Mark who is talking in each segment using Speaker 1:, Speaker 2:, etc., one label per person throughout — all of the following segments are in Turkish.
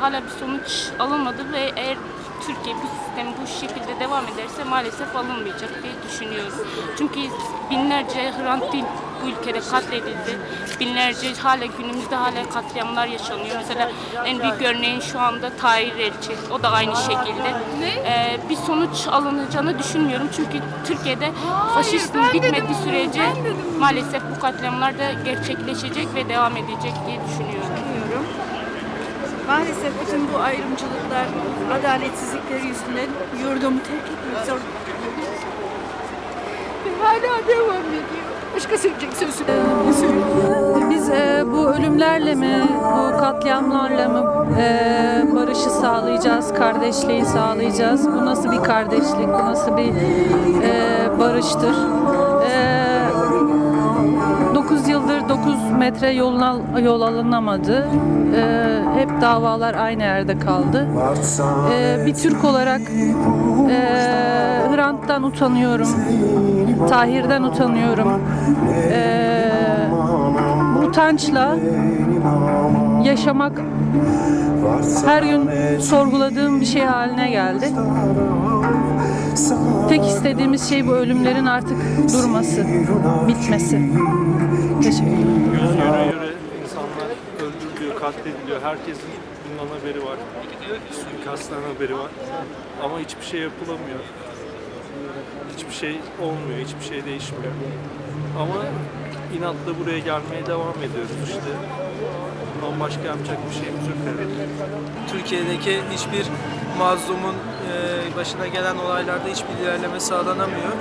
Speaker 1: hala bir sonuç alınmadı ve eğer Türkiye bu sistem bu şekilde devam ederse maalesef alınmayacak diye düşünüyorum. Çünkü binlerce Hrant Dink bu ülkede katledildi. Binlerce hala günümüzde hala katliamlar yaşanıyor. Mesela en büyük örneğin şu anda Tahir Elçi. O da aynı şekilde. Ee, bir sonuç alınacağını düşünmüyorum. Çünkü Türkiye'de faşizm bitmediği sürece maalesef bu katliamlar da gerçekleşecek ve devam edecek diye düşünüyorum.
Speaker 2: Maalesef bütün bu ayrımcılıklar, adaletsizlikleri yüzünden yurdumu terk etmek zorunda hala devam ediyor. Başka söyleyecek sözüm. Ne?
Speaker 3: Biz e, bu ölümlerle mi, bu katliamlarla mı e, barışı sağlayacağız, kardeşliği sağlayacağız? Bu nasıl bir kardeşlik, bu nasıl bir e, barıştır? E, 9 yıldır 9 metre yol, yol alınamadı. E, hep davalar aynı yerde kaldı. E, bir Türk olarak e, Hrant'tan utanıyorum, Tahir'den utanıyorum. E, utançla yaşamak her gün sorguladığım bir şey haline geldi. Tek istediğimiz şey bu ölümlerin artık durması, bitmesi. Teşekkür ederim.
Speaker 4: Göz göre göre insanlar öldürülüyor, katlediliyor. Herkesin bundan haberi var. Suikastten haberi var. Ama hiçbir şey yapılamıyor. Hiçbir şey olmuyor, hiçbir şey değişmiyor. Ama inatla buraya gelmeye devam ediyoruz işte. Bundan başka yapacak bir şeyimiz yok.
Speaker 5: Türkiye'deki hiçbir mazlumun e, başına gelen olaylarda hiçbir ilerleme sağlanamıyor.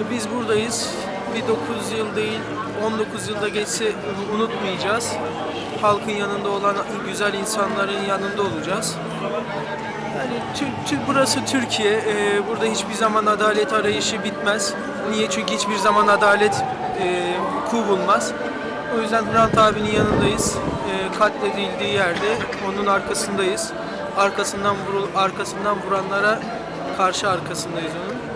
Speaker 5: E, Biz buradayız. Bir 9 yıl değil, 19 yılda geçse unutmayacağız. Halkın yanında olan güzel insanların yanında olacağız. Yani tü- tü- burası Türkiye. E, burada hiçbir zaman adalet arayışı bitmez. Niye? Çünkü hiçbir zaman adalet e, hukuku. O yüzden Hrant abinin yanındayız. E, katledildiği yerde onun arkasındayız. Arkasından vurul arkasından vuranlara karşı arkasındayız onun.